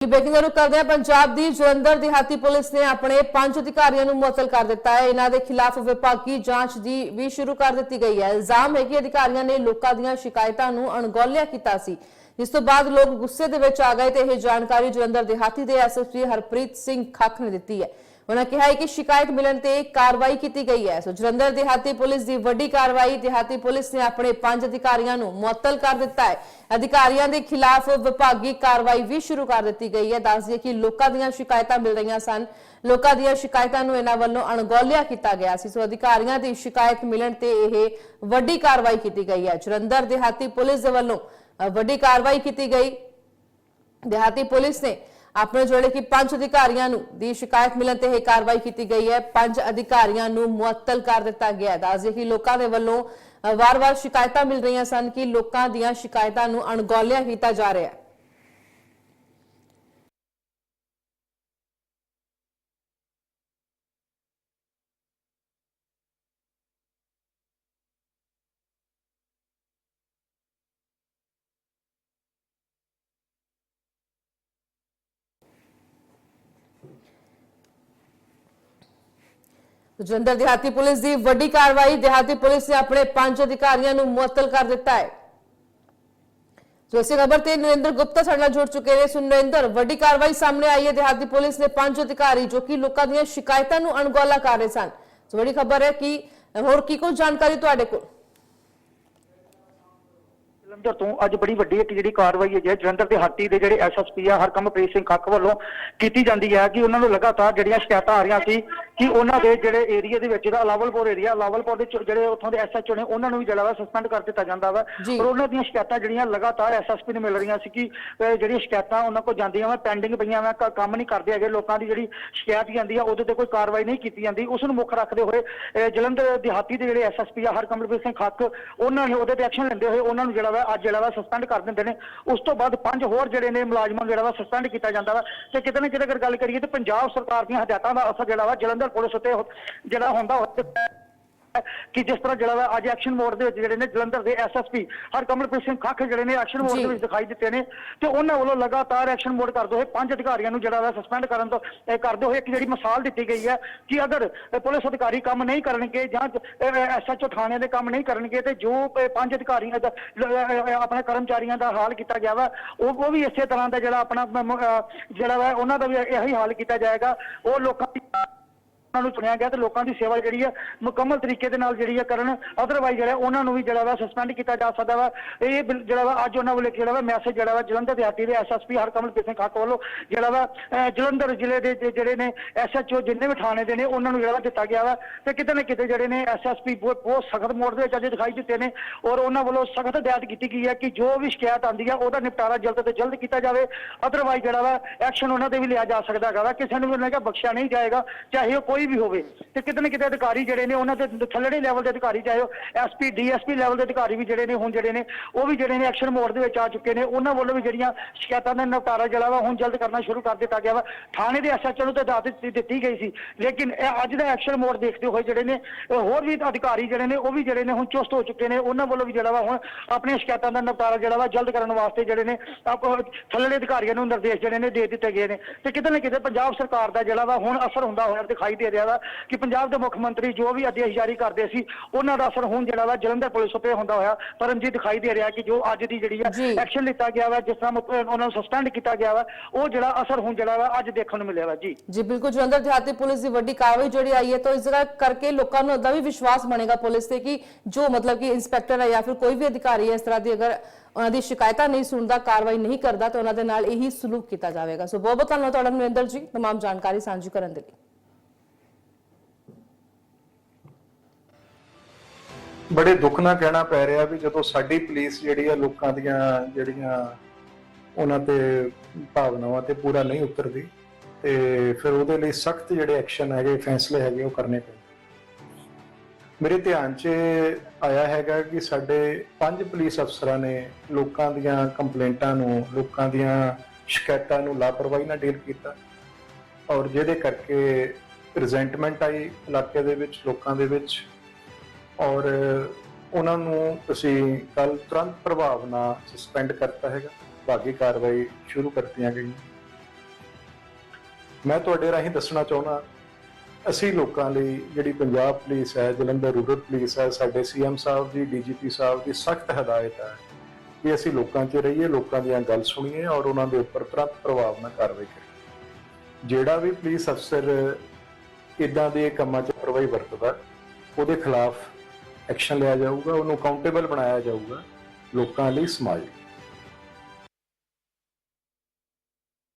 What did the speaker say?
Breaking ਨੂੰ ਕਰਦੇ ਹਾਂ। ਪੰਜਾਬ ਦੀ ਜਲੰਧਰ, ਦਿਹਾਤੀ ਪੁਲਿਸ ਨੇ ਆਪਣੇ ਪੰਜ ਅਧਿਕਾਰੀਆਂ ਨੂੰ ਮੁਅੱਤਲ ਕਰ ਦਿੱਤਾ ਹੈ। ਇਹਨਾਂ ਦੇ ਖਿਲਾਫ ਵਿਭਾਗੀ ਜਾਂਚ ਦੀ ਵੀ ਸ਼ੁਰੂ ਕਰ ਦਿੱਤੀ ਗਈ ਹੈ। ਇਲਜ਼ਾਮ ਹੈ ਕਿ ਅਧਿਕਾਰੀਆਂ ਨੇ ਲੋਕਾਂ ਦੀਆਂ ਸ਼ਿਕਾਇਤਾਂ ਨੂੰ ਅਣਗੌਲਿਆ ਕੀਤਾ ਸੀ। ਜਿਸ ਤੋਂ ਬਾਅਦ ਲੋਕ ਗੁੱਸੇ ਦੇ ਵਿੱਚ ਆ ਗਏ ਤੇ ਇਹ ਜਾਣਕਾਰੀ ਜਲੰਧਰ ਦਿਹਾਤੀ ਦੇ ਐਸਐਸਪੀ ਹਰਪ੍ਰੀਤ ਸਿੰਘ ਖੱਖ ਨੇ ਦਿੱਤੀ ਹੈ। ਉਹਨਾਂ ਕਿਹਾ ਹੈ ਕਿ ਸ਼ਿਕਾਇਤ ਮਿਲਣ ਤੇ ਕਾਰਵਾਈ ਕੀਤੀ ਗਈ ਹੈ। ਸੋ ਜਲੰਧਰ ਦਿਹਾਤੀ ਪੁਲਿਸ ਦੀ ਵੱਡੀ ਕਾਰਵਾਈ, ਦਿਹਾਤੀ ਪੁਲਿਸ ਨੇ ਆਪਣੇ ਪੰਜ ਅਧਿਕਾਰੀਆਂ ਨੂੰ ਮੁਅੱਤਲ ਕਰ ਦਿੱਤਾ ਹੈ। ਅਧਿਕਾਰੀਆਂ ਦੇ ਖਿਲਾਫ ਵਿਭਾਗੀ ਕਾਰਵਾਈ ਵੀ ਸ਼ੁਰੂ ਕਰ ਦਿੱਤੀ ਗਈ ਹੈ। ਦੱਸ ਦਈਏ ਕਿ ਲੋਕਾਂ ਦੀਆਂ ਸ਼ਿਕਾਇਤਾਂ ਮਿਲ ਰਹੀਆਂ ਸਨ। ਲੋਕਾਂ ਦੀਆਂ ਸ਼ਿਕਾਇਤਾਂ ਨੂੰ ਇਹਨਾਂ ਵੱਲੋਂ ਅਣਗੌਲਿਆ ਕੀਤਾ ਗਿਆ ਸੀ। ਸੋ ਅਧਿਕਾਰੀਆਂ ਦੀ ਸ਼ਿਕਾਇਤ ਮਿਲਣ ਤੇ ਇਹ ਵੱਡੀ ਕਾਰਵਾਈ ਕੀਤੀ ਗਈ ਹੈ। ਜਲੰਧਰ ਦਿਹਾਤੀ ਪੁਲਿਸ ਦੇ ਵੱਲੋਂ ਵੱਡੀ ਕਾਰਵਾਈ ਕੀਤੀ ਗਈ। ਦਿਹਾਤੀ ਪੁਲਿਸ ਨੇ ਆਪਣੇ ਜਿਹੜੇ ਕਿ ਪੰਜ ਅਧਿਕਾਰੀਆਂ ਨੂੰ ਦੀ ਸ਼ਿਕਾਇਤ ਮਿਲਣ ਤੇ ਇਹ ਕਾਰਵਾਈ ਕੀਤੀ ਗਈ ਹੈ। ਪੰਜ ਅਧਿਕਾਰੀਆਂ ਨੂੰ ਮੁਅੱਤਲ ਕਰ ਦਿੱਤਾ ਗਿਆ ਹੈ। ਦੱਸਦੇ ਕਿ ਲੋਕਾਂ ਦੇ ਵੱਲੋਂ ਵਾਰ-ਵਾਰ ਸ਼ਿਕਾਇਤਾਂ ਮਿਲ ਰਹੀਆਂ ਸਨ ਕਿ ਲੋਕਾਂ ਦੀਆਂ ਸ਼ਿਕਾਇਤਾਂ ਨੂੰ ਅਣਗੌਲਿਆ ਕੀਤਾ ਜਾ ਰਿਹਾ ਹੈ। ਜਲੰਧਰ ਦਿਹਾਤੀ ਪੁਲਿਸ ਦੀ ਵੱਡੀ ਕਾਰਵਾਈ, ਦਿਹਾਤੀ ਪੁਲਿਸ ਨੇ ਆਪਣੇ ਪੰਜ ਅਧਿਕਾਰੀਆਂ ਨੂੰ ਮੁਅੱਤਲ ਕਰ ਦਿੱਤਾ ਹੈ। ਜੋ ਇਸੇ ਖਬਰ ਤੇ ਨਰਿੰਦਰ ਗੁਪਤਾ ਸਾਡੇ ਨਾਲ ਜੁੜ ਚੁੱਕੇ ਨੇ। ਸੁਣ ਨਰਿੰਦਰ, ਵੱਡੀ ਕਾਰਵਾਈ ਸਾਹਮਣੇ ਆਈ ਹੈ। ਦਿਹਾਤੀ ਪੁਲਿਸ ਨੇ ਪੰਜ ਅਧਿਕਾਰੀ, ਜੋ ਕਿ ਲੋਕਾਂ ਦੀਆਂ ਸ਼ਿਕਾਇਤਾਂ ਨੂੰ ਅਣਗੌਲਾ ਕਰ ਰਹੇ ਸਨ। ਸੋ ਵੱਡੀ ਖਬਰ ਹੈ ਕਿ, ਹੋਰ ਕੀ ਕੁਝ ਜਾਣਕਾਰੀ ਤੁਹਾਡੇ ਕੋਲ? ਜਲੰਧਰ ਤੋਂ ਅੱਜ ਬੜੀ ਵੱਡੀ ਇੱਕ ਜਿਹੜੀ ਕਾਰਵਾਈ ਹੈ ਜਲੰਧਰ ਦੇ ਹਾਤੀ ਦੇ ਜਿਹੜੇ ਐਸਐਸਪੀ ਆ ਹਰਕਮਪ੍ਰੀਤ ਸਿੰਘ ਕੱਕ ਵੱਲੋਂ ਕੀਤੀ ਜਾਂਦੀ ਹੈ ਕਿ ਉਹਨਾਂ ਨੂੰ ਲਗਾਤਾਰ ਜਿਹੜੀਆਂ ਸ਼ਿਕਾਇਤਾਂ ਆ ਰਹੀਆਂ ਸੀ ਕਿ ਉਹਨਾਂ ਦੇ ਜਿਹੜੇ ਏਰੀਆ ਦੇ ਵਿੱਚ ਜਿਹੜਾ ਲਾਵਲਪੁਰ ਏਰੀਆ ਲਾਵਲਪੁਰ ਦੇ ਜਿਹੜੇ ਉੱਥੋਂ ਦੇ ਐਸਐਚਓ ਨੇ ਉਹਨਾਂ ਨੂੰ ਵੀ ਜਿਹੜਾ ਵਾ ਸਸਪੈਂਡ ਕਰ ਦਿੱਤਾ ਜਾਂਦਾ ਵਾ। ਪਰ ਉਹਨਾਂ ਦੀਆਂ ਸ਼ਿਕਾਇਤਾਂ ਜਿਹੜੀਆਂ ਲਗਾਤਾਰ ਐਸਐਸਪੀ ਨੂੰ ਮਿਲ ਰਹੀਆਂ ਸੀ ਕਿ ਜਿਹੜੀਆਂ ਸ਼ਿਕਾਇਤਾਂ ਉਹਨਾਂ ਕੋਲ ਜਾਂਦੀਆਂ ਵਾ ਪੈਂਡਿੰਗ ਪਈਆਂ ਵਾ ਕੰਮ ਨਹੀਂ ਕਰਦੇ ਹੈਗੇ ਲੋਕਾਂ ਦੀ ਜਿਹੜੀ ਸ਼ਿਕਾਇਤ ਜਾਂਦੀ ਆ ਉਹਦੇ ਤੇ ਕੋਈ ਕਾਰਵਾਈ ਨਹੀਂ ਕੀਤੀ ਜਾਂਦੀ ਉਸ ਨੂੰ ਮੁੱਖ ਰੱਖਦੇ ਹੋਏ ਜਲੰਧਰ ਦਿਹਾਤੀ ਦੇ ਜਿਹੜੇ ਐਸਐਸਪੀ ਆ ਹਰਕਮਲਪ੍ਰੀਤ ਸਿੰਘ ਖੱਕ ਉਹਨਾਂ ਨੇ ਉਹਦੇ ਤੇ ਐਕਸ਼ਨ ਲੈਂਦੇ ਹੋਏ ਉਹਨਾਂ ਨੂੰ ਜਿਹੜਾ ਵਾ ਅੱਜ ਜਿਹੜਾ ਵਾ ਸਸਪੈਂਡ ਕਰ ਦਿੰਦੇ ਨੇ। ਉਸ ਤੋਂ ਬਾਅਦ ਪੰਜ ਹੋਰ ਜਿਹੜੇ ਨੇ ਮੁਲਾਜ਼ਮਾਂ ਨੂੰ ਜਿਹੜਾ ਵਾ ਸਸਪੈਂਡ ਕੀਤਾ ਜਾਂਦਾ ਵਾ। ਤੇ ਕਿਤੇ ਨਾ ਕਿਤੇ ਅਗਰ ਗੱਲ ਕਰੀਏ ਤੇ ਪੰਜਾਬ ਸਰਕਾਰ ਦੀਆਂ ਹਦਾਇਤਾਂ ਦਾ ਅਸਰ ਜਿਹੜਾ ਵਾ ਜਲੰਧਰ ਪੁਲਿਸ ਉੱਤੇ ਜਿਹੜਾ ਹੁੰਦਾ ਹੋਇਆ ਕਿ ਜਿਸ ਤਰ੍ਹਾਂ ਜਿਹੜਾ ਵਾ ਅੱਜ ਐਕਸ਼ਨ ਮੋਡ ਦੇ ਵਿੱਚ ਜਿਹੜੇ ਨੇ ਜਲੰਧਰ ਦੇ ਐਸਐਸਪੀ ਹਰਕਮਲਪ੍ਰੀਤ ਸਿੰਘ ਖੱਖ ਜਿਹੜੇ ਨੇ ਐਕਸ਼ਨ ਮੋਡ। ਦੇ ਵਿੱਚ ਦਿਖਾਈ ਦਿੱਤੇ ਨੇ ਤੇ ਉਹਨਾਂ ਵੱਲੋਂ ਲਗਾਤਾਰ ਐਕਸ਼ਨ ਮੋਡ ਕਰਦੇ ਹੋਏ। ਪੰਜ ਅਧਿਕਾਰੀਆਂ ਨੂੰ ਜਿਹੜਾ ਵਾ ਸਸਪੈਂਡ ਕਰਨ ਤੋਂ ਇਹ ਕਰਦੇ ਹੋਏ। ਇੱਕ ਜਿਹੜੀ ਮਿਸਾਲ ਦਿੱਤੀ ਗਈ ਹੈ ਕਿ ਅਗਰ ਪੁਲਿਸ ਅਧਿਕਾਰੀ ਕੰਮ ਨਹੀਂ ਕਰਨਗੇ ਜਾਂ ਐਸਐਚਓ ਥਾਣਿਆਂ ਦੇ ਕੰਮ ਨਹੀਂ ਕਰਨਗੇ ਤੇ ਜੋ ਪੰਜ ਅਧਿਕਾਰੀਆਂ ਦਾ ਆਪਣੇ ਕਰਮਚਾਰੀਆਂ ਦਾ ਹਾਲ ਕੀਤਾ ਗਿਆ ਵਾ ਉਹ ਉਹ ਵੀ ਇਸੇ ਤਰ੍ਹਾਂ ਦਾ ਜਿਹੜਾ ਆਪਣਾ ਜਿਹੜਾ ਵਾ ਉਹਨਾਂ ਦਾ ਵੀ ਇਹੀ ਹਾਲ ਕੀਤਾ ਜਾਏਗਾ। ਉਹ ਲੋਕਾਂ ਦੀ ਉਹਨਾਂ ਨੂੰ ਚੁਣਿਆ ਗਿਆ ਤੇ ਲੋਕਾਂ ਦੀ ਸੇਵਾ ਜਿਹੜੀ ਆ, ਮੁਕੰਮਲ ਤਰੀਕੇ ਦੇ ਨਾਲ ਜਿਹੜੀ ਆ ਕਰਨ। ਅਦਰਵਾਈਜ਼ ਜਿਹੜਾ ਉਹਨਾਂ ਨੂੰ ਵੀ ਜਿਹੜਾ ਵਾ ਸਸਪੈਂਡ ਕੀਤਾ ਜਾ ਸਕਦਾ ਵਾ। ਇਹ ਜਿਹੜਾ ਵਾ ਅੱਜ ਉਹਨਾਂ ਵੱਲੋਂ ਜਿਹੜਾ ਵਾ ਮੈਸੇਜ ਜਿਹੜਾ ਵਾ ਜਲੰਧਰ ਦੇ ਦਿਹਾਤੀ ਦੇ ਐਸਐਸਪੀ ਹਰਕਮਲਪ੍ਰੀਤ ਸਿੰਘ ਖਾਕ ਵੱਲੋਂ ਜਿਹੜਾ ਵਾ ਜਲੰਧਰ ਜ਼ਿਲ੍ਹੇ ਦੇ ਜਿਹੜੇ ਨੇ ਐਸਐਚਓ ਜਿੰਨੇ ਵੀ ਥਾਣੇ ਦੇ ਨੇ, ਉਹਨਾਂ ਨੂੰ ਜਿਹੜਾ ਵਾ ਦਿੱਤਾ ਗਿਆ ਵਾ। ਤੇ ਕਿਤੇ ਨਾ ਕਿਤੇ ਜਿਹੜੇ ਨੇ ਐਸਐਸਪੀ ਬਹੁਤ ਸਖਤ ਮੋੜ ਦੇ ਵਿੱਚ ਅੱਜ ਦਿਖਾਈ ਦਿੱਤੇ ਨੇ। ਔਰ ਉਹਨਾਂ ਵੱਲੋਂ ਸਖਤ ਹਦਾਇਤ ਕੀਤੀ ਗਈ ਹੈ ਕਿ ਜੋ ਵੀ ਸ਼ਿਕਾਇਤ ਆਂਦੀ ਆ, ਉਹਦਾ ਨਿਪਟਾਰਾ ਜਲਦ ਤੋਂ ਜਲਦ ਕੀਤਾ ਜਾਵੇ। ਅਦਰਵਾਈਜ਼ ਜਿਹੜਾ ਵਾ ਐਕਸ਼ਨ ਉਹਨਾਂ ਤੇ ਵੀ ਲਿਆ ਜਾ ਸਕਦਾ ਹੈਗਾ ਵਾ। ਕਿਸੇ ਨੂੰ ਵੀ ਉਹਨਾਂ ਦਾ ਬਖਸ਼ਿਆ ਨਹੀਂ ਜਾਏਗਾ, ਚਾਹੇ ਉਹ ਕੋਈ ਵੀ ਹੋਵੇ ਤੇ ਕਿਤੇ ਨਾ ਕਿਤੇ ਅਧਿਕਾਰੀ ਜਿਹੜੇ ਨੇ ਉਹਨਾਂ ਦੇ ਥੱਲੜੇ ਲੈਵਲ ਦੇ ਅਧਿਕਾਰੀ ਚਾਹੇ ਉਹ ਐਸਪੀ ਡੀਐਸਪੀ ਲੈਵਲ ਦੇ ਅਧਿਕਾਰੀ ਵੀ ਜਿਹੜੇ ਨੇ ਹੁਣ ਜਿਹੜੇ ਨੇ, ਉਹ ਵੀ ਜਿਹੜੇ ਨੇ ਐਕਸ਼ਨ ਮੋਡ ਦੇ ਵਿੱਚ ਆ ਚੁੱਕੇ ਨੇ। ਉਹਨਾਂ ਵੱਲੋਂ ਵੀ ਜਿਹੜੀਆਂ ਸ਼ਿਕਾਇਤਾਂ ਦਾ ਨਿਪਟਾਰਾ ਜਿਹੜਾ ਵਾ ਹੁਣ ਜਲਦ ਕਰਨਾ ਸ਼ੁਰੂ ਕਰ ਦਿੱਤਾ ਗਿਆ ਵਾ। ਥਾਣੇ ਦੇ ਐਸਐਚਓ ਨੂੰ ਤਾਂ ਦਾਤ ਦਿੱਤੀ ਗਈ ਸੀ, ਲੇਕਿਨ ਇਹ ਅੱਜ ਦਾ ਐਕਸ਼ਨ ਮੋਡ ਦੇਖਦੇ ਹੋਏ ਜਿਹੜੇ ਨੇ ਹੋਰ ਵੀ ਅਧਿਕਾਰੀ ਜਿਹੜੇ ਨੇ, ਉਹ ਵੀ ਜਿਹੜੇ ਨੇ ਹੁਣ ਚੁਸਤ ਹੋ ਚੁੱਕੇ ਨੇ। ਉਹਨਾਂ ਵੱਲੋਂ ਵੀ ਜਿਹੜਾ ਵਾ ਹੁਣ ਆਪਣੀਆਂ ਸ਼ਿਕਾਇਤਾਂ ਦਾ ਨਿਪਟਾਰਾ ਜਿਹੜਾ ਵਾ ਜਲਦ ਕਰਨ ਵਾਸਤੇ ਜਿਹੜੇ ਨੇ, ਆਪ- ਥੱਲੜੇ ਅਧਿਕਾਰੀਆਂ ਨੂੰ ਨਿਰਦੇਸ਼ ਜਿਹੜੇ ਨੇ ਦੇ ਦਿੱਤੇ ਗਏ ਨੇ। ਤੇ ਕਿਤੇ ਨਾ ਕਿਤੇ ਪੰਜਾਬ ਸਰਕਾਰ ਦਾ ਜਿਹੜਾ ਵਾ ਹੁਣ ਅਸਰ ਹੁੰਦਾ ਹੋਇਆ ਦਿਖਾਈ ਦੇ ਰਿਹਾ ਵਾ ਕਿ ਪੰਜਾਬ ਦੇ ਮੁੱਖ ਮੰਤਰੀ ਜੋ ਵੀ ਆਦੇਸ਼ ਜਾਰੀ ਕਰਦੇ ਸੀ ਉਹਨਾਂ ਦਾ ਅਸਰ ਹੁਣ ਜਿਹੜਾ ਵਾ ਜਲੰਧਰ ਪੁਲਿਸ ਉੱਤੇ ਹੁੰਦਾ ਹੋਇਆ ਪਰਮਜੀਤ ਦਿਖਾਈ ਦੇ ਰਿਹਾ ਕਿ ਜੋ ਅੱਜ ਦੀ ਜਿਹੜੀ ਆ ਜੀ। ਐਕਸ਼ਨ ਲਿੱਤਾ ਗਿਆ ਵਾ ਜਿਸ ਤਰ੍ਹਾਂ ਮੁੱਖ- ਉਹਨਾਂ ਨੂੰ ਸਸਪੈਂਡ ਕੀਤਾ ਗਿਆ ਵਾ ਉਹ ਜਿਹੜਾ ਅਸਰ ਹੁਣ ਜਿਹੜਾ ਵਾ ਅੱਜ ਦੇਖਣ ਨੂੰ ਮਿਲਿਆ ਵਾ ਜੀ ਜੀ ਬਿਲਕੁਲ ਜਲੰਧਰ ਦਿਹਾਤੀ ਪੁਲਿਸ ਦੀ ਵੱਡੀ ਕਾਰਵਾਈ ਜਿਹੜੀ ਆਈ ਹੈ ਤਾਂ ਇਸ ਜਗ੍ਹਾ ਕਰਕੇ ਲੋਕਾਂ ਨੂੰ ਉਹਦਾ ਵੀ ਵਿਸ਼ਵਾਸ ਬਣੇਗਾ ਪੁਲਿਸ ਤੇ ਕਿ ਜੋ ਮਤਲਬ ਕਿ ਇੰਸਪੈਕਟਰ ਹੈ ਜਾਂ ਫਿਰ ਕੋਈ ਵੀ ਅਧਿਕਾਰੀ ਹੈ ਇਸ ਤਰ੍ਹਾਂ ਦੀ ਅਗਰ ਉਹਨਾਂ ਦੀ ਸ਼ਿਕਾਇਤਾਂ ਨਹੀਂ ਸੁਣਦਾ ਕਾਰਵਾਈ ਨਹੀਂ ਕਰਦਾ ਤਾਂ ਉਹਨਾਂ ਦੇ ਨਾਲ ਇਹੀ ਸਲੂਕ ਕੀਤਾ ਜਾਵੇਗਾ ਸੋ ਬਹੁਤ ਬਹੁਤ ਧੰਨਵਾਦ ਤੁਹਾਡਾ ਨਰਿੰਦਰ ਜੀ तमाम ਜਾਣਕਾਰੀ ਸਾਂਝੀ ਕਰਨ ਦੇ ਲਈ ਬੜੇ ਦੁੱਖ ਨਾਲ ਕਹਿਣਾ ਪੈ ਰਿਹਾ ਵੀ ਜਦੋਂ ਸਾਡੀ ਪੁਲਿਸ ਜਿਹੜੀ ਆ ਲੋਕਾਂ ਦੀਆਂ ਜਿਹੜੀਆਂ ਉਹਨਾਂ ਤੇ ਭਾਵਨਾਵਾਂ ਤੇ ਪੂਰਾ ਨਹੀਂ ਉਤਰਦੀ, ਤੇ ਫਿਰ ਉਹਦੇ ਲਈ ਸਖਤ ਜਿਹੜੇ ਐਕਸ਼ਨ ਹੈਗੇ, ਫੈਸਲੇ ਹੈਗੇ, ਉਹ ਕਰਨੇ ਪੈਂਦੇ। ਮੇਰੇ ਧਿਆਨ 'ਚ ਆਇਆ ਹੈਗਾ ਕਿ ਸਾਡੇ ਪੰਜ ਪੁਲਿਸ ਅਫਸਰਾਂ ਨੇ ਲੋਕਾਂ ਦੀਆਂ ਕੰਪਲੇਂਟਾਂ ਨੂੰ, ਲੋਕਾਂ ਦੀਆਂ ਸ਼ਿਕਾਇਤਾਂ ਨੂੰ ਲਾਪਰਵਾਹੀ ਨਾਲ ਡੀਲ ਕੀਤਾ ਔਰ ਜਿਹਦੇ ਕਰਕੇ ਰਿਜ਼ੈਂਟਮੈਂਟ ਆਈ ਇਲਾਕੇ ਦੇ ਵਿੱਚ, ਲੋਕਾਂ ਦੇ ਵਿੱਚ। ਔਰ ਉਹਨਾਂ ਨੂੰ ਅਸੀਂ ਕੱਲ ਤੁਰੰਤ ਪ੍ਰਭਾਵ ਨਾਲ ਸਸਪੈਂਡ ਕਰਤਾ ਹੈਗਾ। ਬਾਕੀ ਕਾਰਵਾਈ ਸ਼ੁਰੂ ਕਰਤੀਆਂ ਗਈਆਂ। ਮੈਂ ਤੁਹਾਡੇ ਰਾਹੀਂ ਦੱਸਣਾ ਚਾਹੁੰਦਾ, ਅਸੀਂ ਲੋਕਾਂ ਲਈ ਜਿਹੜੀ ਪੰਜਾਬ ਪੁਲਿਸ ਹੈ, ਜਲੰਧਰ ਰੂਰਲ ਪੁਲਿਸ ਹੈ, ਸਾਡੇ ਸੀਐਮ ਸਾਹਿਬ ਦੀ ਡੀਜੀਪੀ ਸਾਹਿਬ ਦੀ ਸਖਤ ਹਦਾਇਤ ਹੈ ਕਿ ਅਸੀਂ ਲੋਕਾਂ 'ਚ ਰਹੀਏ, ਲੋਕਾਂ ਦੀਆਂ ਗੱਲ ਸੁਣੀਏ ਔਰ ਉਹਨਾਂ ਦੇ ਉੱਪਰ ਤੁਰੰਤ ਪ੍ਰਭਾਵ ਨਾਲ ਕਾਰਵਾਈ ਕਰੀਏ। ਜਿਹੜਾ ਵੀ ਪੁਲਿਸ ਅਫਸਰ ਇਦਾਂ ਦੇ ਕੰਮਾਂ 'ਚ ਪਰਵਾਹੀ ਵਰਤਦਾ, ਉਹਦੇ ਖਿਲਾਫ ਐਕਸ਼ਨ ਲਿਆ ਜਾਊਗਾ ਉਹਨੂੰ ਅਕਾਊਂਟੇਬਲ ਬਣਾਇਆ ਜਾਊਗਾ ਲੋਕਾਂ ਲਈ ਸਮਾਜ ਲਈ